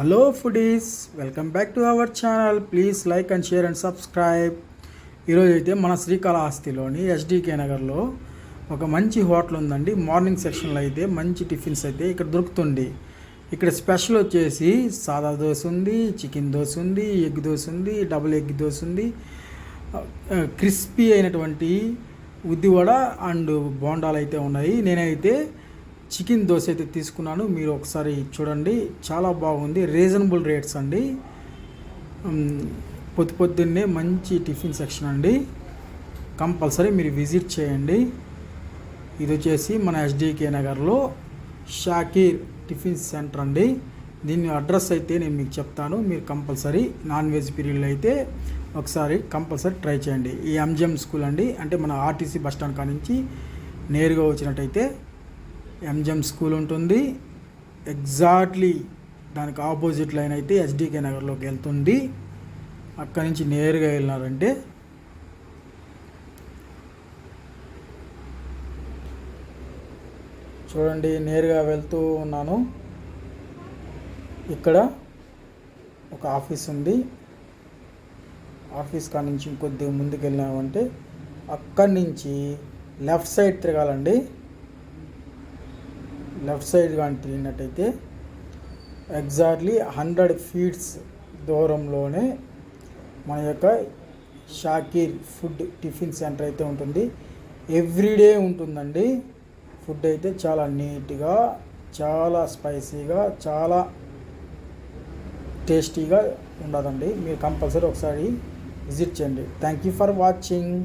Hello foodies welcome back to our channel please like and share and subscribe ఈరోజు అయితే మన శ్రీకాళహస్తిలోని SDK నగర్లో ఒక మంచి హోటల్ ఉందండి. మార్నింగ్ సెక్షన్లో అయితే మంచి టిఫిన్స్ అయితే ఇక్కడ దొరుకుతుంది ఇక్కడ స్పెషల్ వచ్చేసి సాదా దోశ ఉంది చికెన్ దోశ ఉంది ఎగ్ దోశ ఉంది డబుల్ ఎగ్ దోశ ఉంది. క్రిస్పీ అయినటువంటి ఉద్దివడ అండ్ బోండాలు అయితే ఉన్నాయి. నేనైతే చికెన్ దోశ అయితే తీసుకున్నాను. మీరు ఒకసారి చూడండి. చాలా బాగుంది. రీజనబుల్ రేట్స్ అండి. పొద్దు పొద్దున్నే మంచి టిఫిన్ సెక్షన్ అండి. కంపల్సరీ మీరు విజిట్ చేయండి. ఇది వచ్చేసి మన ఎస్డికే నగర్లో షాకీర్ టిఫిన్ సెంటర్ అండి. దీని అడ్రస్ అయితే నేను మీకు చెప్తాను. మీరు కంపల్సరీ నాన్ వెజ్ పీరియడ్లో అయితే ఒకసారి కంపల్సరీ ట్రై చేయండి. ఈ ఎంజిఎం స్కూల్ అండి. అంటే మన ఆర్టీసీ బస్ స్టాండ్ కాడ నుంచి నేరుగా వచ్చినట్టయితే ఎంజిఎం స్కూల్ ఉంటుంది. ఎగ్జాక్ట్లీ దానికి ఆపోజిట్ లైన్ అయితే ఎస్డికే నగర్లోకి వెళ్తుంది. అక్కడి నుంచి నేరుగా వెళ్ళినారంటే చూడండి నేరుగా వెళ్తూ ఉన్నాను. ఇక్కడ ఒక ఆఫీస్ ఉంది. ఆఫీస్ కాడ నుంచి ఇంకొద్దిగా ముందుకు వెళ్ళామంటే అక్కడి నుంచి లెఫ్ట్ సైడ్ తిరగాలండి. లెఫ్ట్ సైడ్ కానీ తిరిగినట్టయితే ఎగ్జాక్ట్లీ హండ్రెడ్ ఫీట్స్ దూరంలోనే మన యొక్క షాకీర్ ఫుడ్ టిఫిన్ సెంటర్ అయితే ఉంటుంది. ఎవ్రీడే ఉంటుందండి. ఫుడ్ అయితే చాలా నీట్గా చాలా స్పైసీగా చాలా టేస్టీగా ఉండదండి. మీరు కంపల్సరీ ఒకసారి విజిట్ చేయండి. Thank you for watching.